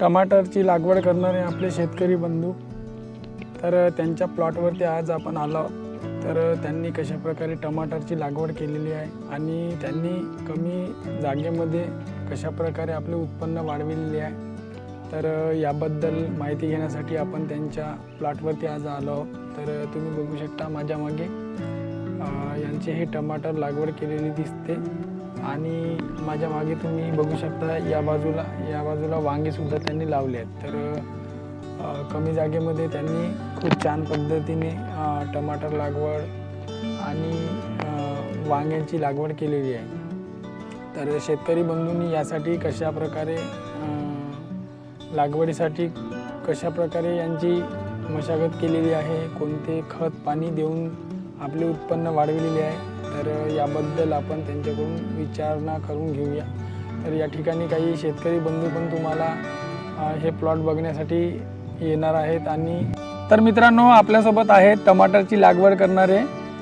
टमाटरची लागवड करणारे आपले शेतकरी बंधू. तर त्यांच्या प्लॉटवरती आज आपण आलो तर त्यांनी कशा प्रकारे टमाटरची लागवड केलेली आहे आणि त्यांनी कमी जागेमध्ये कशा प्रकारे आपले उत्पन्न वाढविलेले आहे. तर याबद्दल माहिती घेण्यासाठी आपण त्यांच्या प्लॉटवरती आज आलो तर तुम्ही बघू शकता माझ्या मागे यांचे हे टमाटर लागवड केलेली दिसते. आणि माझ्या मागे तुम्ही बघू शकता या बाजूला या बाजूला वांगेसुद्धा त्यांनी लावले आहेत. तर कमी जागेमध्ये त्यांनी खूप छान पद्धतीने टमाटर लागवड आणि वांग्यांची लागवड केलेली आहे. तर शेतकरी बंधूंनी यासाठी कशा प्रकारे लागवडीसाठी कशा प्रकारे यांची मशागत केलेली आहे कोणते खत पाणी देऊन आपले उत्पन्न वाढविलेले आहे तर याबद्दल आपण त्यांच्याकडून विचारणा करून घेऊया. तर या ठिकाणी काही शेतकरी बंधू पण तुम्हाला हे प्लॉट बघण्यासाठी येणार आहेत आणि तर मित्रांनो आपल्यासोबत आहेत टमाटरची लागवड करणारे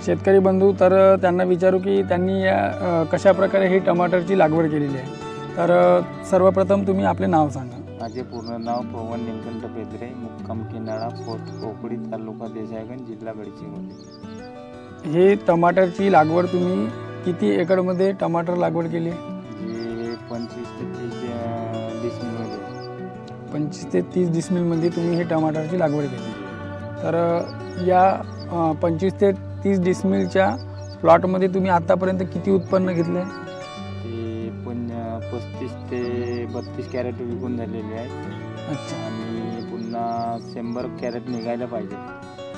शेतकरी बंधू. तर त्यांना विचारू की त्यांनी या कशा प्रकारे ही टमाटरची लागवड केलेली आहे? तर सर्वप्रथम तुम्ही आपले नाव सांगा. माझे पूर्ण नाव पवन निमकंठ बेदरे मुक्काम किनाळा पोस्ट कोकडी तालुका देसायगंज जिल्हा गडचिरोली. हे टमाटरची लागवड तुम्ही किती एकरमध्ये टमाटर लागवड केली? पंचवीस ते तीस अं, डिसेंबरमध्ये. पंचवीस ते तीस डिसमिलमध्ये तुम्ही हे टमाटरची लागवड केली. तर अ, या पंचवीस ते तीस डिसमिलच्या प्लॉटमध्ये तुम्ही आतापर्यंत किती उत्पन्न घेतलं? आहे ते पण पस्तीस ते बत्तीस कॅरेट विकून झालेले आहेत. अच्छा. आणि पुन्हा शंभर कॅरेट निघायला पाहिजे.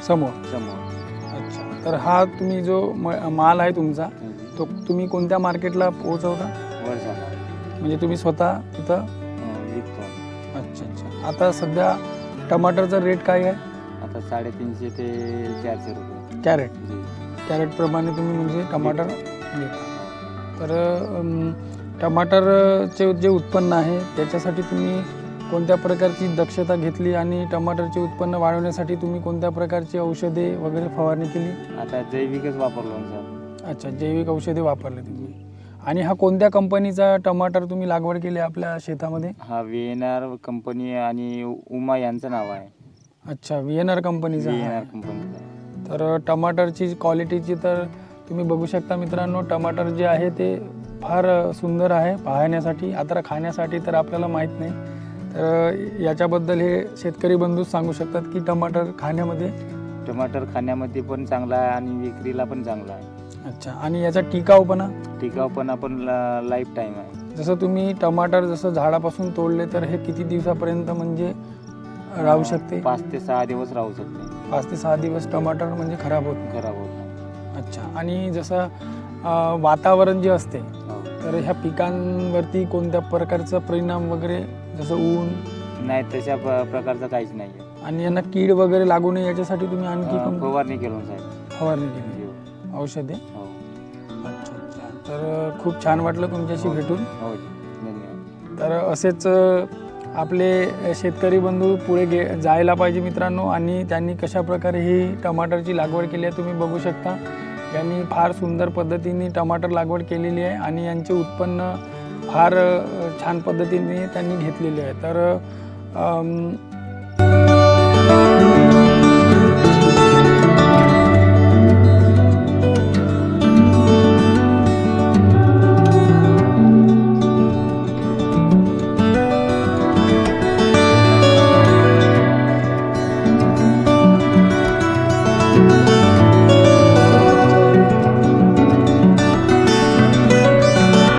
समोर. समोर. अच्छा. तर हा तुम्ही जो म- माल आहे तुमचा तो तुम्ही कोणत्या मार्केटला पोहोचवता? वर्षाला म्हणजे तुम्ही स्वतः तिथं? अं, विकतो. अच्छा अच्छा. आता सध्या टमाटरचा रेट काय आहे? आता साडेतीनशे ते चारशे रुपये. कॅरेट. जी. कॅरेटप्रमाणे तुम्ही म्हणजे टमाटर घेता. तर अम, टमाटरचे जे उत्पन्न आहे त्याच्यासाठी तुम्ही कोणत्या प्रकारची दक्षता घेतली आणि टमाटरचे उत्पन्न वाढवण्यासाठी तुम्ही कोणत्या प्रकारची औषधे वगैरे फवारणी केली? आता जैविकच वापरलो ना सर. अच्छा जैविक औषधे वापरले तुम्ही. आणि हा कोणत्या कंपनीचा टमाटर तुम्ही लागवड केली आपल्या शेतामध्ये? हा व्ही एन आर कंपनी आणि उमा यांचं नाव आहे. अच्छा व्ही एन आर कंपनीचा व्ही एन. आर कंपनीचं तर टमाटरची क्वालिटीची तर तुम्ही बघू शकता मित्रांनो टमाटर जे आहे ते फार सुंदर आहे पाहण्यासाठी आता खाण्यासाठी तर आपल्याला माहीत नाही. तर याच्याबद्दल हे शेतकरी बंधूच सांगू शकतात की टमाटर खाण्यामध्ये? टमाटर खाण्यामध्ये पण चांगला आहे आणि विक्रीला पण चांगला आहे. अच्छा आणि याचा टिकाऊपणा? टिकाऊपणा पण लाईफ टाईम आहे. जसं तुम्ही टमाटर जसं झाडापासून तोडले तर हे किती दिवसापर्यंत म्हणजे राहू शकते? पाच ते सहा दिवस राहू शकते. पाच ते सहा दिवस टमाटर म्हणजे खराब होत खराब होत अच्छा आणि जसं वातावरण जे असते हो. तर ह्या पिकांवरती कोणत्या प्रकारचा परिणाम वगैरे जसं ऊन? नाही तशा प- प्रकारचं काहीच नाही आहे आणि यांना कीड वगैरे लागू नये याच्यासाठी तुम्ही आणखी अं, कोणती? फवारणी केलो साहेब. फवारणी केली. हो. औषधे? हो. अच्छा अच्छा. तर खूप छान वाटलं तुमच्याशी भेटून. हो धन्यवाद. तर असेच अ, आपले शेतकरी बंधू पुढे गे जायला पाहिजे मित्रांनो. आणि त्यांनी कशा प्रकारे ही टमाटरची लागवड केली आहे तुम्ही बघू शकता. यांनी फार सुंदर पद्धतीने टमाटर लागवड केलेली आहे. आणि यांचे उत्पन्न फार छान पद्धतीने त्यांनी घेतलेले आहे. तर